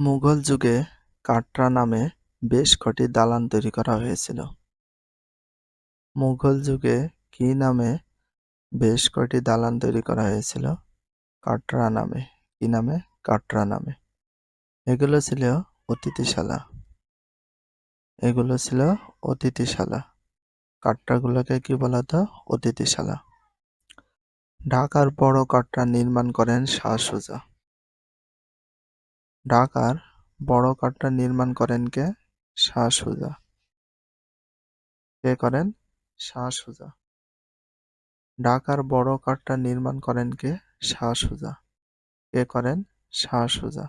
মুঘল যুগে কাটরা নামে বেশ কটি দালান তৈরি করা হয়েছিল। মুঘল যুগে কি নামে বেশ কটি দালান তৈরি করা হয়েছিল? কাটরা নামে। কি নামে? কাটরা নামে। এগুলো ছিল অতিথিশালা। এগুলো ছিল অতিথিশালা। কাটরাগুলোকে কি বলা হতো? অতিথিশালা। ঢাকার বড় কাটরা নির্মাণ করেন শাহ সুজা। ঢাকার বড় কাটরা নির্মাণ করেন কে? শাহ সুজা। কে করেন? শাহ সুজা। ঢাকার বড় কাটরা নির্মাণ করেন কে? শাহ সুজা। কে করেন? শাহ সুজা।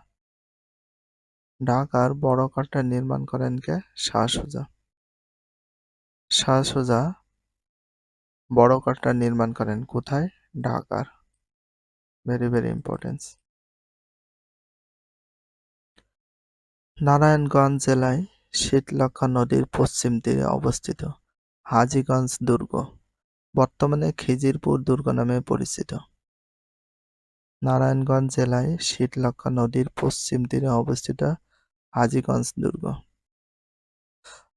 ঢাকার বড় কাটরা নির্মাণ করেন কে? শাহ সুজা। শাহ সুজা বড় কাটরা নির্মাণ করেন কোথায়? ঢাকার। Very very importance. নারায়ণগঞ্জ জেলায় শীতলক্ষ্যা নদীর পশ্চিম তীরে অবস্থিত হাজীগঞ্জ দুর্গ, বর্তমানে খিজিরপুর দুর্গ নামে পরিচিত। নারায়ণগঞ্জ জেলায় শীতলক্ষ্যা নদীর পশ্চিম তীরে অবস্থিত হাজীগঞ্জ দুর্গ।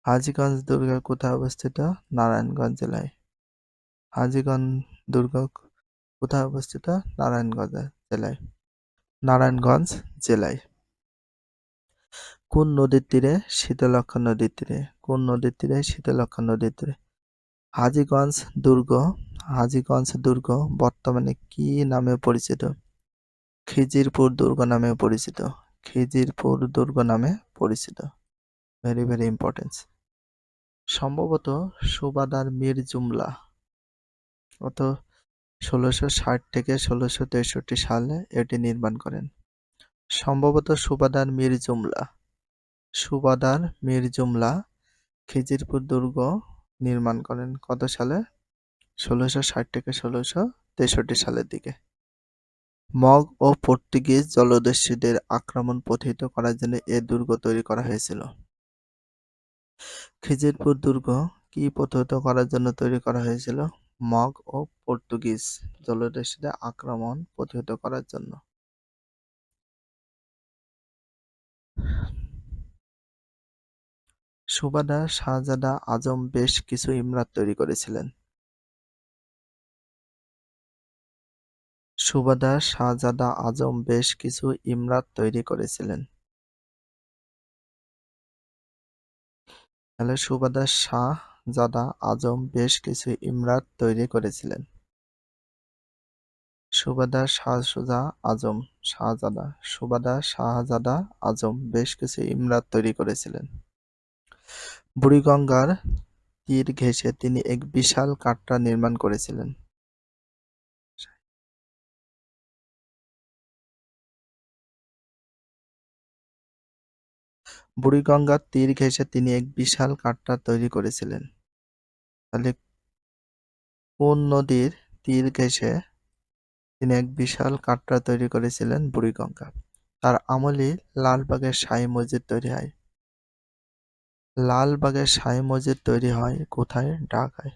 হাজীগঞ্জ দুর্গ কোথায় অবস্থিত? নারায়ণগঞ্জ জেলায়। হাজীগঞ্জ দুর্গ কোথায় অবস্থিত? নারায়ণগঞ্জ জেলায়। নারায়ণগঞ্জ জেলায়। কোন নদীর তীরে? শীতলক্ষ্যা নদীর তীরে। কোন নদীর তীরে? শীতলক্ষ্যা নদীর তীরে। হাজিগঞ্জ দুর্গ হাজিগঞ্জ দুর্গ বর্তমানে কি নামে পরিচিত? খিজিরপুর দুর্গ নামে পরিচিত। খিজিরপুর দুর্গ নামে পরিচিত। Very very importance. সম্ভবত সুবাদার মীর জুমলা কত ষোলোশো ষাট থেকে ষোলোশো তেষট্টি সালে এটি নির্মাণ করেন। সম্ভবত সুবাদার মীর জুমলা সুবাদার মীর জুমলা খিজিরপুর দুর্গ নির্মাণ করেন কত সালে? ষোলোশো ষাট থেকে ষোলোশো তেষট্টি সালের দিকে। মগ ও পর্তুগিজ জলদস্যুদের আক্রমণ প্রতিহত করার জন্য এ দুর্গ তৈরি করা হয়েছিল। খিজিরপুর দুর্গ কি প্রতিহত করার জন্য তৈরি করা হয়েছিল? মগ ও পর্তুগিজ জলদস্যুদের আক্রমণ প্রতিহত করার জন্য। সুবাদার শাহজাদা আজম বেশ কিছু ইমরাত তৈরি করেছিলেন। সুবাদার শাহজাদা আজম বেশ কিছু ইমরাত তৈরি করেছিলেন। তাহলে সুবাদার শাহজাদা আজম বেশ কিছু ইমরাত তৈরি করেছিলেন। সুবাদার শাহসুজা আজম, শাহজাদা সুবাদার শাহজাদা আজম বেশ কিছু ইমরাত তৈরি করেছিলেন। বুড়িগঙ্গার তীর ঘেঁষে তিনি এক বিশাল কাটরা নির্মাণ করেছিলেন। বুড়িগঙ্গার তীর ঘেঁষে তিনি এক বিশাল কাটরা তৈরি করেছিলেন। তাহলে কোন নদীর তীর ঘেঁষে তিনি এক বিশাল কাটরা তৈরি করেছিলেন? বুড়িগঙ্গা। তার আমলেই লালবাগের শাহী মসজিদ তৈরি হয়। লালবাগের শাহী মসজিদ তৈরি হয় কোথায়? ঢাকায়।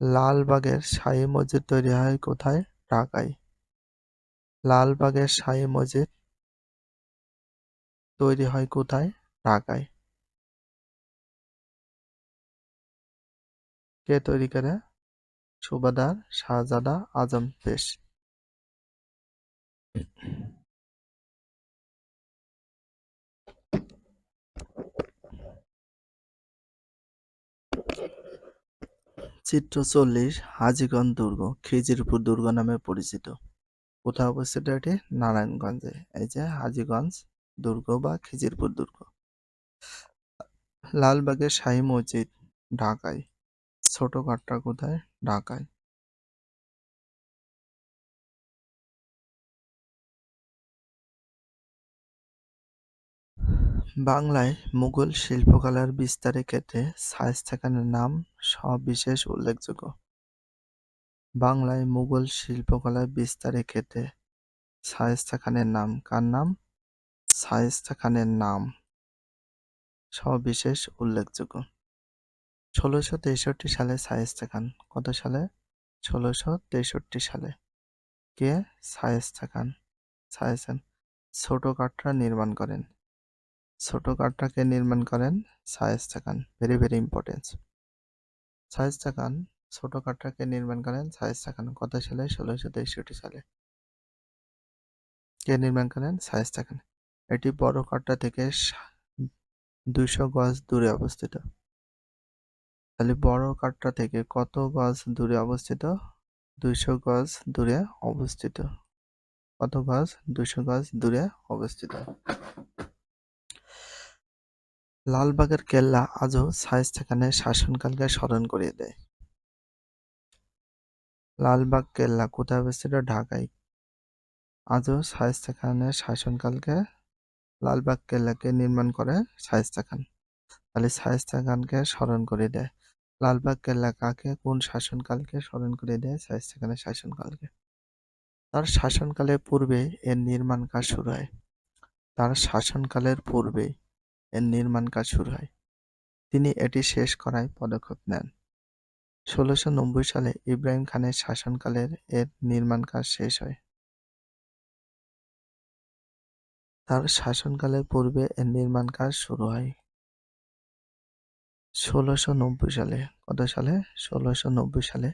লালবাগের শাহী মসজিদ তৈরি হয় কোথায়? ঢাকায়। লালবাগের শাহী মসজিদ তৈরি হয় কোথায়? ঢাকায়। কে তৈরি করে? সুবাদার শাহজাদা আজম বেশ। চিত্র চল্লিশ, হাজিগঞ্জ দুর্গ, খিজিরপুর দুর্গ নামে পরিচিত। কোথায় অবস্থিত এটি? নারায়ণগঞ্জে। এই যে হাজিগঞ্জ দুর্গ বা খিজিরপুর দুর্গ। লালবাগের শাহী মসজিদ, ঢাকায়। ছোট কাটরা কোথায়? ঢাকায়। বাংলায় মুঘল শিল্পকলার বিস্তারে ক্ষেত্রে শায়েস্তা খানের নাম সবিশেষ উল্লেখযোগ্য। বাংলায় মুঘল শিল্পকলার বিস্তারে ক্ষেত্রে শায়েস্তা খানের নাম কার নাম? শায়েস্তা খানের নাম সবিশেষ উল্লেখযোগ্য। ষোলোশো তেষট্টি সালে শায়েস্তা খান কত সালে? ষোলোশো তেষট্টি সালে কে? শায়েস্তা খান শায়েস্তা ছোট কাঠরা নির্মাণ করেন ছোট কাঠটাকে নির্মাণ করেন Shaista Khan very very important Shaista Khan ছোট কাঠটাকে নির্মাণ করেন শায়েস্তা খান কত সালে? ষোলোশো তেষট্টি সালে। কে নির্মাণ করেন? শায়েস্তা খান এটি বড় কাঠটা থেকে দুইশো গজ দূরে অবস্থিত। তাহলে বড় কাঠটা থেকে কত গজ দূরে অবস্থিত? দুইশো গজ দূরে অবস্থিত। কত গজ? দুশো গজ দূরে অবস্থিত। লালবাগের কেল্লা আজও শায়েস্তা খানের শাসনকালকে স্মরণ করিয়ে দেয়। লালবাগ কেল্লা কোথায় অবস্থিত? ঢাকায়। আজও শায়েস্তা খানের শাসনকালকে লালবাগ কেল্লাকে নির্মাণ করে শায়েস্তা খান। তাহলে শায়েস্তা খানকে স্মরণ করে দেয়। লালবাগ কেল্লা কাকে, কোন শাসনকালকে স্মরণ করে দেয়? শায়েস্তা খানের শাসনকালকে। তার শাসনকালের পূর্বে এর নির্মাণ কাজ শুরু হয়। তার শাসনকালের পূর্বে এর নির্মাণ কাজ শুরু হয়। তিনি এটি শেষ করায় পদক্ষেপ নেন। ষোলোশো নব্বই সালে ইব্রাহিম খানের শাসনকালের এর নির্মাণ কাজ শেষ হয়। তার শাসনকালের পূর্বে এর নির্মাণ কাজ শুরু হয়। ষোলোশো নব্বই সালে, কত সালে? ষোলোশো নব্বই সালে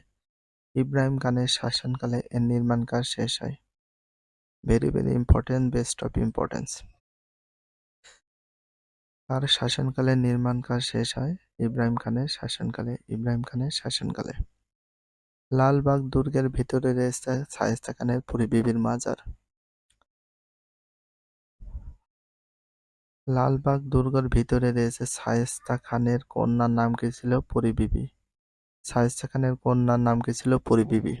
ইব্রাহিম খানের শাসনকালে এর নির্মাণ কাজ শেষ হয়। Very very important best of importance তার শাসনকালে নির্মাণ কাজ শেষ হয়। ইব্রাহিম খানের শাসনকালে, ইব্রাহিম খানের শাসনকালে। লালবাগ দুর্গের ভিতরে রয়েছে শায়েস্তা খানের পরিবিবির মাজার। লালবাগ দুর্গের ভিতরে রয়েছে শায়েস্তা খানের কন্যার নাম কি ছিল? পরিবিবি শায়েস্তা খানের কন্যার নাম কি ছিল? পরিবিবি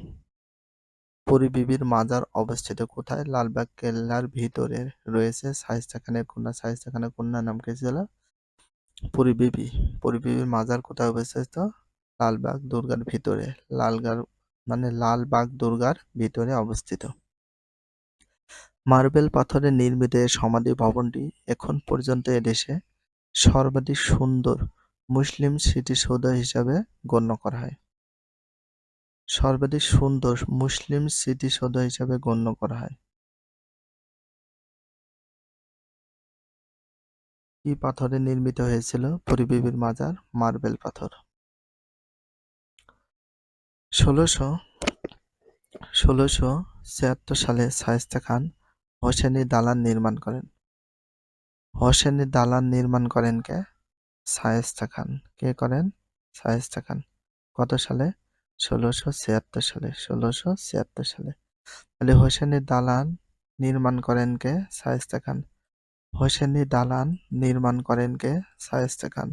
পরিবিবির মাজার অবস্থিত। কোথায়? লালবাগ কেল্লার ভিতরে রয়েছে শায়েস্তা খানের কন্যা শায়েস্তা খানের কন্যার নাম কি ছিল? পরিবিবি। পরিবিবির মাজার কোথায় অবস্থিত? লালবাগ দুর্গার ভিতরে। লালগার মানে লালবাগ দুর্গার ভিতরে অবস্থিত। মার্বেল পাথরে নির্মিত সমাধি ভবনটি এখন পর্যন্ত এদেশে সর্বাধিক সুন্দর মুসলিম স্মৃতিসৌধ হিসাবে গণ্য করা হয়। সর্বাধিক সুন্দর মুসলিম স্মৃতিসৌধ হিসাবে গণ্য করা হয়। কি পাথরে নির্মিত হয়েছিল পরিবিবির মাজার, মার্বেল পাথর। ষোলোশো ষোলোশো ছিয়াত্তর সালে শায়েস্তা খান হোসেনি দালান নির্মাণ করেন। হোসেনি দালান নির্মাণ করেন কে? শায়েস্তা খান। কে করেন? শায়েস্তা খান। কত সালে? ষোলোশো ছিয়াত্তর সালে, ষোলোশো ছিয়াত্তর সালে। তাহলে হোসেনি দালান নির্মাণ করেন কে? শায়েস্তা খান। হোসেনি দালান নির্মাণ করেন কে? শায়েস্তা খান।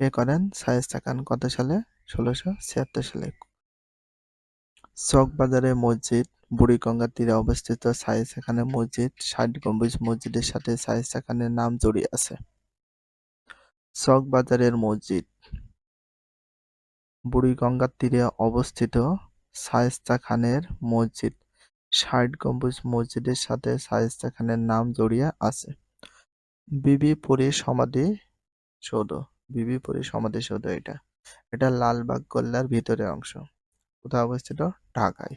কে করেন? শায়েস্তা খান কত সালে? ষোলোশো ছিয়াত্তর সালে। চকবাজারে মসজিদ বুড়িগঙ্গার তীরে অবস্থিত শায়েস্তা খানের মসজিদ, ষাট গম্বুজ মসজিদের সাথে শায়েস্তা খানের নাম জড়িয়ে আছে। চকবাজারের মসজিদ বুড়িগঙ্গার তীরে অবস্থিত শায়েস্তা খানের মসজিদ। ষাট গম্বুজ মসজিদের সাথে শায়েস্তা খানের নাম জড়িয়ে আছে। বিবি সমাধি সৌধ। বিবি পুরী সমাধি সৌধ এটা। এটা লালবাগ গোল্লার ভিতরের অংশ। কোথায় অবস্থিত? ঢাকায়।